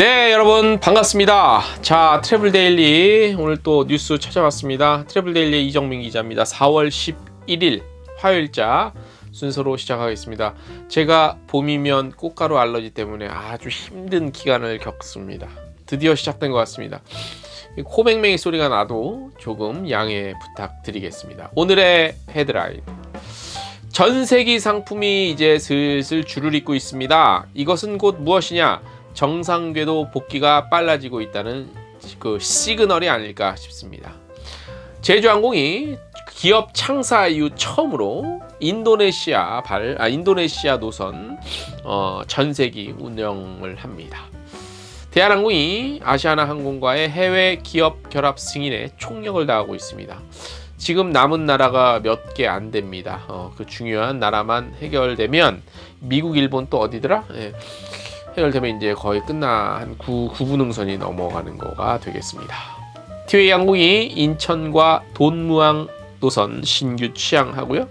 네, 여러분 반갑습니다. 자, 트래블 데일리 오늘 또 뉴스 찾아왔습니다. 트래블 데일리 이정민 기자입니다. 4월 11일 화요일자 순서로 시작하겠습니다. 제가 봄이면 꽃가루 알러지 때문에 아주 힘든 기간을 겪습니다. 드디어 시작된 것 같습니다. 코맹맹이 소리가 나도 조금 양해 부탁드리겠습니다. 오늘의 헤드라인. 전세기 상품이 이제 슬슬 줄을 잇고 있습니다. 이것은 곧 무엇이냐? 정상궤도 복귀가 빨라지고 있다는 그 시그널이 아닐까 싶습니다. 제주항공이 기업 창사 이후 처음으로 인도네시아 발, 아, 인도네시아 노선 어, 전세기 운영을 합니다. 대한항공이 아시아나 항공과의 해외 기업 결합 승인에 총력을 다하고 있습니다. 지금 남은 나라가 몇 개 안 됩니다. 어, 그 중요한 나라만 해결되면 미국, 일본 또 어디더라? 예. 해결되면 이제 거의 끝나 한 9, 9분 응선이 넘어가는 거가 되겠습니다. 티웨이 항공이 인천과 돈무항 노선 신규 취항하고요.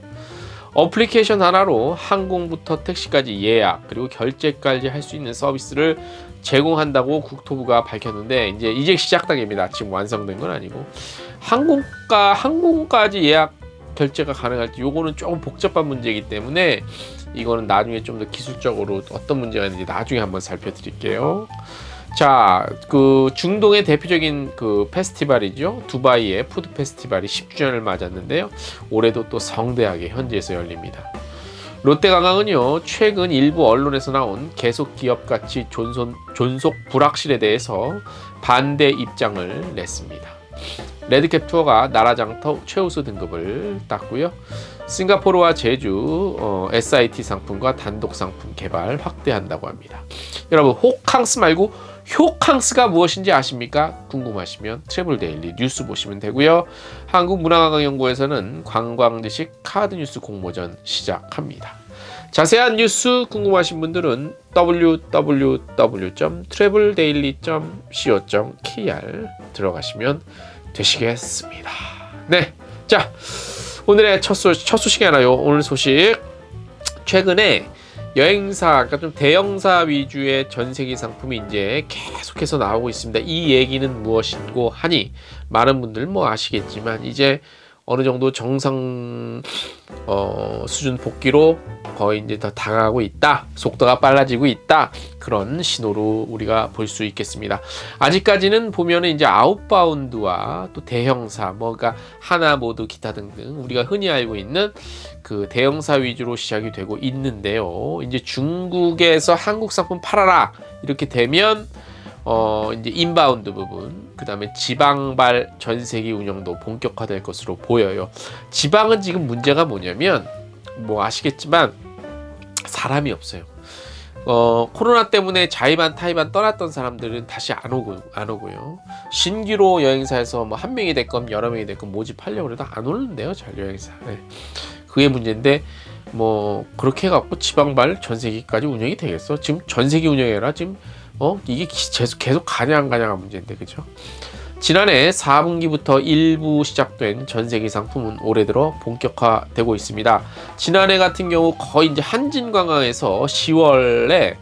어플리케이션 하나로 항공부터 택시까지 예약 그리고 결제까지 할 수 있는 서비스를 제공한다고 국토부가 밝혔는데 이제 이제 시작 단계입니다. 지금 완성된 건 아니고 항공가 항공까지 예약 결제가 가능할지 요거는 조금 복잡한 문제이기 때문에 이거는 나중에 좀 더 기술적으로 어떤 문제가 있는지 나중에 한번 살펴드릴게요. 자, 그 중동의 대표적인 그 페스티벌이죠. 두바이의 푸드 페스티벌이 10주년을 맞았는데요. 올해도 또 성대하게 현지에서 열립니다. 롯데관광은요 최근 일부 언론에서 나온 계속 기업 가치 존속 불확실에 대해서 반대 입장을 냈습니다. 레드캡 투어가 나라장터 최우수 등급을 땄고요. 싱가포르와 제주 어, SIT 상품과 단독 상품 개발 확대한다고 합니다. 여러분 호캉스 말고 효캉스가 무엇인지 아십니까? 궁금하시면 트래블 데일리 뉴스 보시면 되고요. 한국문화관광연구에서는 관광지식 카드 뉴스 공모전 시작합니다. 자세한 뉴스 궁금하신 분들은 www.traveldaily.co.kr 들어가시면 되시겠습니다. 네, 자 오늘의 첫, 소, 첫 소식이 하나요. 오늘 소식 최근에 여행사, 그러니까 좀 대형사 위주의 전세기 상품이 이제 계속해서 나오고 있습니다. 이 얘기는 무엇이고 하니 많은 분들 뭐 아시겠지만 이제 어느 정도 정상 어, 수준 복귀로 거의 이제 더 다가가고 있다. 속도가 빨라지고 있다. 그런 신호로 우리가 볼 수 있겠습니다. 아직까지는 보면은 이제 아웃바운드와 또 대형사, 뭐가 하나 모두 기타 등등 우리가 흔히 알고 있는 그 대형사 위주로 시작이 되고 있는데요. 이제 중국에서 한국 상품 팔아라 이렇게 되면 어 이제 인바운드 부분 그 다음에 지방발 전세기 운영도 본격화될 것으로 보여요. 지방은 지금 문제가 뭐냐면 뭐 아시겠지만 사람이 없어요. 어, 코로나 때문에 자의반 타의반 떠났던 사람들은 다시 안 오고 안 오고요. 신규로 여행사에서 뭐 한 명이 됐건 여러 명이 됐건 모집하려고 해도 안 오는데요, 잘 여행사. 네. 그게 문제인데 뭐 그렇게 해갖고 지방발 전세기까지 운영이 되겠어? 지금 전세기 운영해라 지금 어 이게 계속 계속 가냐 안 가냐가 문제인데 그죠? 지난해 4분기부터 일부 시작된 전세기 상품은 올해 들어 본격화되고 있습니다. 지난해 같은 경우 거의 이제 한진관광에서 10월에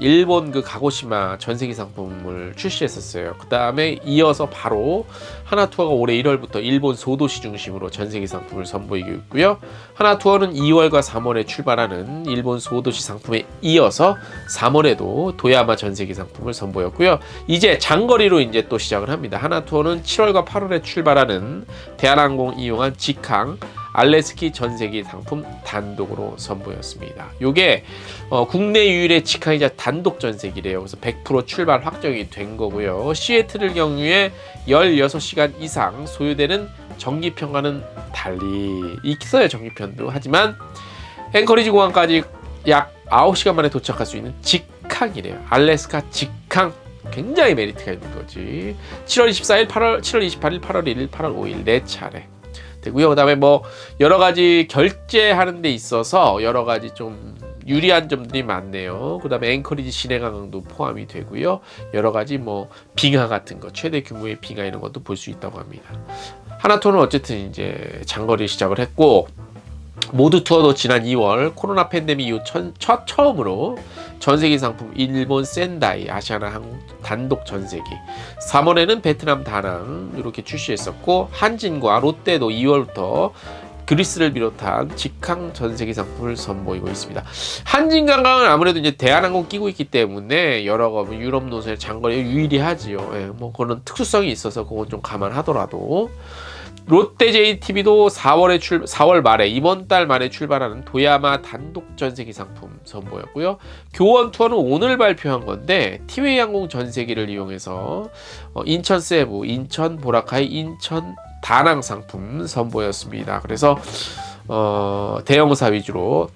일본 그 가고시마 전세기 상품을 출시했었어요. 그 다음에 이어서 바로 하나투어가 올해 1월부터 일본 소도시 중심으로 전세기 상품을 선보이고 있고요. 하나투어는 2월과 3월에 출발하는 일본 소도시 상품에 이어서 3월에도 도야마 전세기 상품을 선보였고요. 이제 장거리로 이제 또 시작을 합니다. 하나투어는 7월과 8월에 출발하는 대한항공 이용한 직항 알래스키 전세기 상품 단독으로 선보였습니다. 요게 어, 국내 유일의 직항이자 단독 전세기래요. 그래서 100% 출발 확정이 된 거고요. 시애틀을 경유해 16시간 이상 소요되는 정기편과는 달리 있어요 정기편도 하지만 앵커리지 공항까지 약 9시간 만에 도착할 수 있는 직항이래요. 알래스카 직항 굉장히 메리트가 있는 거지. 7월 24일, 8월, 7월 28일, 8월 1일, 8월 5일 네 차례. 되고요. 그다음에 뭐 여러 가지 결제하는 데 있어서 여러 가지 좀 유리한 점들이 많네요. 그다음에 앵커리지 시내관광도 포함이 되고요. 여러 가지 뭐 빙하 같은 거 최대 규모의 빙하 이런 것도 볼 수 있다고 합니다. 하나토는 어쨌든 이제 장거리 시작을 했고 모두 투어도 지난 2월 코로나 팬데믹 이후 첫, 첫 처음으로 전세기 상품 일본 센다이 아시아나 항공 단독 전세기 3월에는 베트남 다낭 이렇게 출시했었고 한진과 롯데도 2월부터 그리스를 비롯한 직항 전세기 상품을 선보이고 있습니다. 한진관광은 아무래도 이제 대한항공 끼고 있기 때문에 여러 거 유럽 노선의 장거리 유일이하지요. 예, 뭐 그런 특수성이 있어서 그건 좀 감안하더라도 롯데 JTB도 4월에 출 4월 말에 이번 달 말에 출발하는 도야마 단독 전세기 상품 선보였고요. 교원 투어는 오늘 발표한 건데 티웨이 항공 전세기를 이용해서 어, 인천 세부, 인천 보라카이, 인천 다낭 상품 선보였습니다. 그래서 어, 대형사 위주로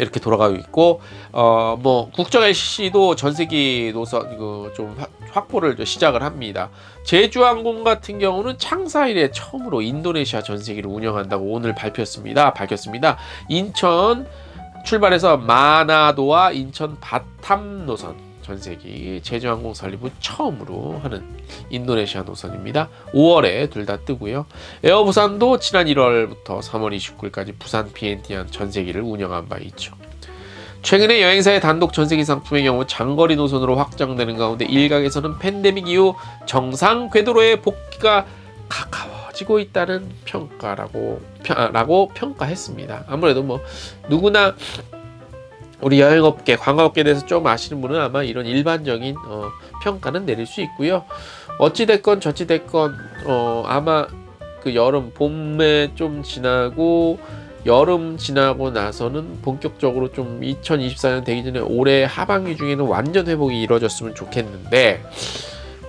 이렇게 돌아가고 있고 어 뭐 국적 LCC도 전세기 노선 이거 좀 확- 확보를 좀 시작을 합니다. 제주항공 같은 경우는 창사 이래 처음으로 인도네시아 전세기를 운영한다고 오늘 밝혔습니다. 밝혔습니다. 인천 출발해서 마나도와 인천 바탐 노선 전 세기 제주항공 설립 후 처음으로 하는 인도네시아 노선입니다. 5월에 둘 다 뜨고요. 에어부산도 지난 1월부터 3월 29일까지 부산 비엔티안 전 세기를 운영한 바 있죠. 최근에 여행사의 단독 전세기 상품의 경우 장거리 노선으로 확장되는 가운데 일각에서는 팬데믹 이후 정상 궤도로의 복귀가 가까워지고 있다는 평가라고 평- 라고 평가했습니다. 아무래도 뭐 누구나 우리 여행업계, 관광업계에 대해서 좀 아시는 분은 아마 이런 일반적인 어, 평가는 내릴 수 있고요. 어찌 됐건 저찌 됐건 어, 아마 그 여름 봄에 좀 지나고 여름 지나고 나서는 본격적으로 좀 2024년 되기 전에 올해 하반기 중에는 완전 회복이 이루어졌으면 좋겠는데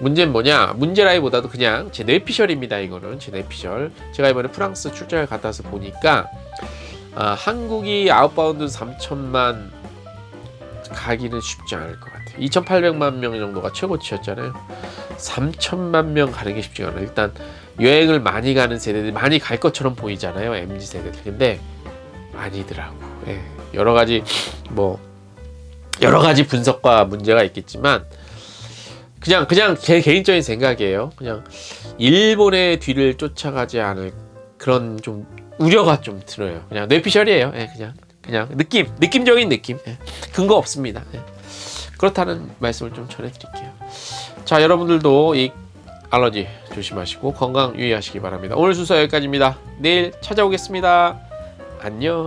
문제는 뭐냐? 문제라기보다도 그냥 제 뇌피셜입니다 이거는. 제 뇌피셜. 제가 이번에 프랑스 출장을 갔다 와서 보니까 아, 한국이 아웃바운드 3천만 가기는 쉽지 않을 것 같아요. 2,800만 명 정도가 최고치였잖아요. 3천만 명 가는 게 쉽지가 않아요. 일단 여행을 많이 가는 세대들이 많이 갈 것처럼 보이잖아요 MZ 세대들. 근데 아니더라고. 예, 여러 가지 뭐 여러 가지 분석과 문제가 있겠지만 그냥 그냥 제 개인적인 생각이에요. 그냥 일본의 뒤를 쫓아가지 않을 그런 좀 우려가 좀 들어요. 그냥 뇌피셜이에요. 예, 그냥 그냥 느낌 느낌적인 느낌 예, 근거 없습니다 예. 그렇다는 말씀을 좀 전해드릴게요 자 여러분들도 이 알러지 조심하시고 건강 유의하시기 바랍니다. 오늘 순서 여기까지입니다. 내일 찾아오겠습니다. 안녕.